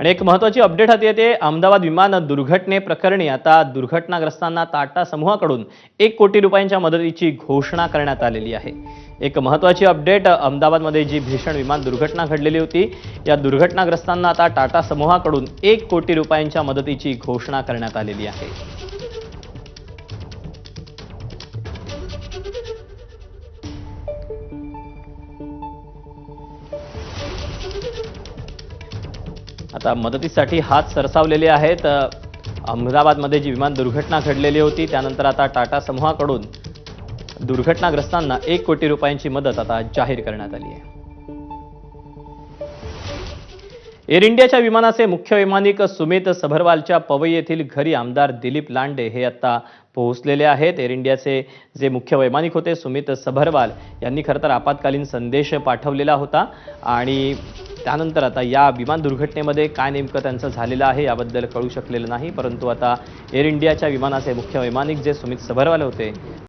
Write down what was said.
आणि एक महत्त्वाची अपडेट हाती येते अहमदाबाद विमान दुर्घटनेप्रकरणी आता दुर्घटनाग्रस्तांना टाटा समूहाकडून एक कोटी रुपयांच्या मदतीची घोषणा करण्यात आलेली आहे. एक महत्त्वाची अपडेट अहमदाबादमध्ये जी भीषण विमान दुर्घटना घडलेली होती या दुर्घटनाग्रस्तांना आता टाटा समूहाकडून एक कोटी रुपयांच्या मदतीची घोषणा करण्यात आलेली आहे. आता मदतीसाठी हात सरसावलेले आहेत. अहमदाबादमध्ये जी विमान दुर्घटना घडलेली होती त्यानंतर आता टाटा समूहाकडून दुर्घटनाग्रस्तांना एक कोटी रुपयांची मदत आता जाहीर करण्यात आली आहे. एअर इंडियाच्या विमानाचे मुख्य वैमानिक सुमित सभरवालच्या पवई येथील घरी आमदार दिलीप लांडे हे आता पोहोचलेले आहेत. एअर इंडियाचे जे मुख्य वैमानिक होते सुमित सभरवाल यांनी खरं तर आपत्कालीन संदेश पाठवलेला होता. आणि त्यानंतर आता या विमान दुर्घटनेमध्ये काय नेमकं त्यांचं झालेलं आहे याबद्दल कळू शकलेलं नाही परंतु आता एअर इंडियाच्या विमानाचे मुख्य वैमानिक जे सुमित सबरवाल होते